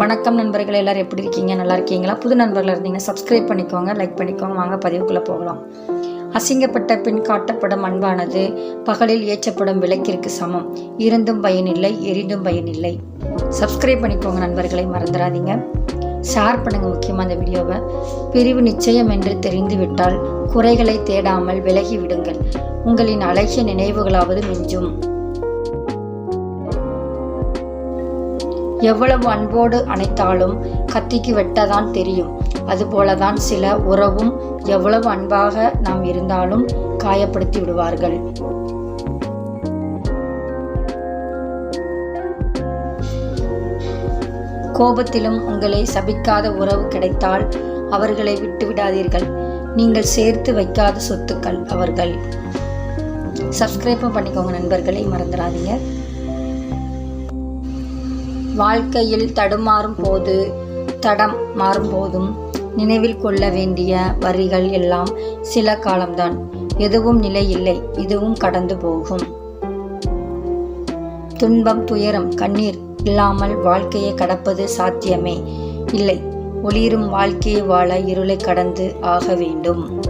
வணக்கம் நண்பர்கள் எல்லாரும் எப்படி இருக்கீங்க? நல்லா இருக்கீங்களா? புது நண்பர்கள் இருந்தீங்கன்னா சப்ஸ்கிரைப் பண்ணிக்கோங்க லைக் பண்ணிக்கோங்க. வாங்க பதிவுக்குள்ளே போகலாம். அசிங்கப்பட்ட பின் காட்டப்படும் அன்பானது பகலில் ஏற்றப்படும் விளக்கிற்கு சமம். இருந்தும் பயனில்லை எரிந்தும் பயனில்லை சப்ஸ்கிரைப் பண்ணிக்கோங்க நண்பர்களை மறந்துடாதீங்க. ஷேர் பண்ணுங்கள் முக்கியமாக அந்த வீடியோவை. பிரிவு நிச்சயம் என்று தெரிந்துவிட்டால் குறைகளை தேடாமல் விலகி விடுங்கள். உங்களின் அழகிய நினைவுகளாவது மிஞ்சும். எவ்வளவு அன்போடு அணைத்தாலும் கத்திக்கு வெட்டதான் தெரியும். அதுபோலதான் சில உறவும் எவ்வளவு அன்பாக நாம் இருந்தாலும் காயப்படுத்தி விடுவார்கள். கோபத்திலும் உங்களை சபிக்காத உறவு கிடைத்தால் அவர்களை விட்டு விடாதீர்கள். நீங்கள் சேர்த்து வைக்காத சொத்துக்கள் அவர்கள். சப்ஸ்கிரைப்பும் பண்ணிக்கோங்க நண்பர்களை மறந்துடாதீங்க. வாழ்க்கையில் தடுமாறும் போது தடம் மாறும் போதும் நினைவில் கொள்ள வேண்டிய வரிகள் எல்லாம் சில காலம்தான். எதுவும் நிலை இல்லை இதுவும் கடந்து போகும். துன்பம் துயரம் கண்ணீர் இல்லாமல் வாழ்க்கையை கடப்பது சாத்தியமே இல்லை. ஒளிரும் வாழ்க்கையை வாழ இருளை கடந்து ஆக வேண்டும்.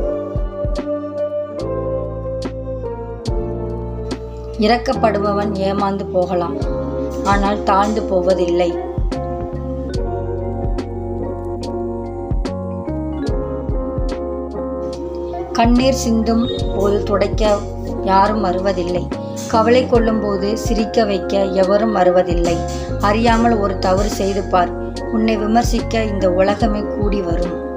இறக்கப்படுபவன் ஏமாந்து போகலாம். ஆனால் தாழ்ந்து போவதில்லை. கண்ணீர் சிந்தும் போது துடைக்க யாரும் வருவதில்லை கவலை கொள்ளும் போது சிரிக்க வைக்க எவரும் வருவதில்லை அறியாமல் ஒரு தவறு செய்து பார். உன்னை விமர்சிக்க இந்த உலகமே கூடி வரும்.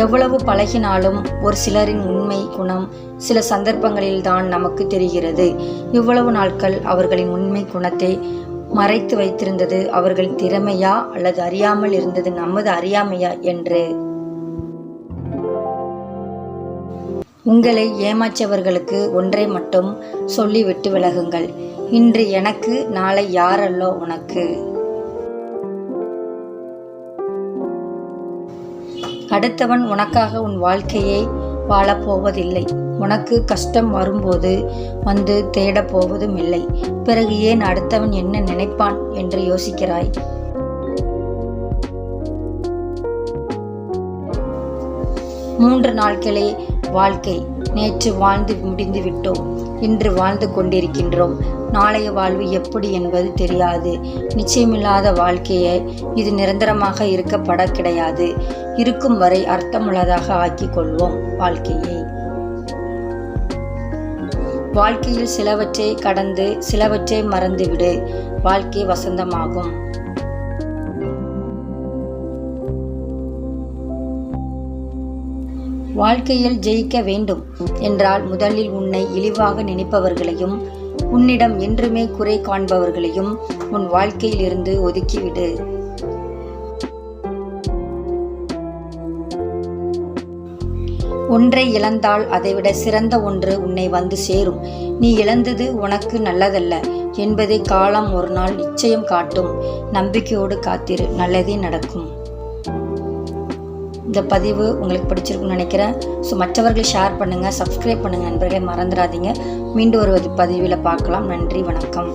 எவ்வளவு பழகினாலும் ஒரு சிலரின் உண்மை குணம் சில சந்தர்ப்பங்களில் தான் நமக்கு தெரிகிறது. இவ்வளவு நாட்கள் அவர்களின் உண்மை குணத்தை மறைத்து வைத்திருந்தது அவர்களின் திறமையா அல்லது அறியாமல் இருந்தது நமது அறியாமையா என்று? உங்களை ஏமாற்றியவர்களுக்கு ஒன்றை மட்டும் சொல்லிவிட்டு விலகுங்கள். இன்று எனக்கு நாளை யாரல்லோ உனக்கு? அடுத்தவன் உனக்காக உன் வாழ்க்கையை வாழப்போவதில்லை உனக்கு கஷ்டம் வரும்போது வந்து தேடப் போவதும் இல்லை. பிறகு ஏன் அடுத்தவன் என்ன நினைப்பான் என்று யோசிக்கிறாய்? மூன்று நாட்களே வாழ்க்கை. நேற்று வாழ்ந்து முடிந்து விட்டோம். இன்று வாழ்ந்து கொண்டிருக்கின்றோம். நாளைய வாழ்வு எப்படி என்பது தெரியாது. நிச்சயமில்லாத வாழ்க்கையை இது நிரந்தரமாக இருக்கப்பட கிடையாது. இருக்கும் வரை அர்த்தமுள்ளதாக ஆக்கிக் கொள்வோம் வாழ்க்கையை. வாழ்க்கையில் சிலவற்றை கடந்து சிலவற்றை மறந்துவிடு. வாழ்க்கை வசந்தமாகும். வாழ்க்கையில் ஜெயிக்க வேண்டும் என்றால் முதலில் உன்னை இழிவாக நினைப்பவர்களையும் உன்னிடம் என்றுமே குறை காண்பவர்களையும் உன் வாழ்க்கையில் இருந்து ஒதுக்கிவிடு. ஒன்றை இழந்தால் அதைவிட சிறந்த ஒன்று உன்னை வந்து சேரும். நீ இழந்தது உனக்கு நல்லதல்ல என்பதை காலம் ஒரு நாள் நிச்சயம் காட்டும். நம்பிக்கையோடு காத்திரு நல்லதே நடக்கும். இந்த பதிவு உங்களுக்கு பிடிச்சிருக்குன்னு நினைக்கிறேன். ஸோ மற்றவர்கள் ஷேர் பண்ணுங்கள் சப்ஸ்கிரைப் பண்ணுங்கள் நண்பர்களை மறந்துடாதீங்க. மீண்டும் ஒரு பதிவில் பார்க்கலாம். நன்றி வணக்கம்.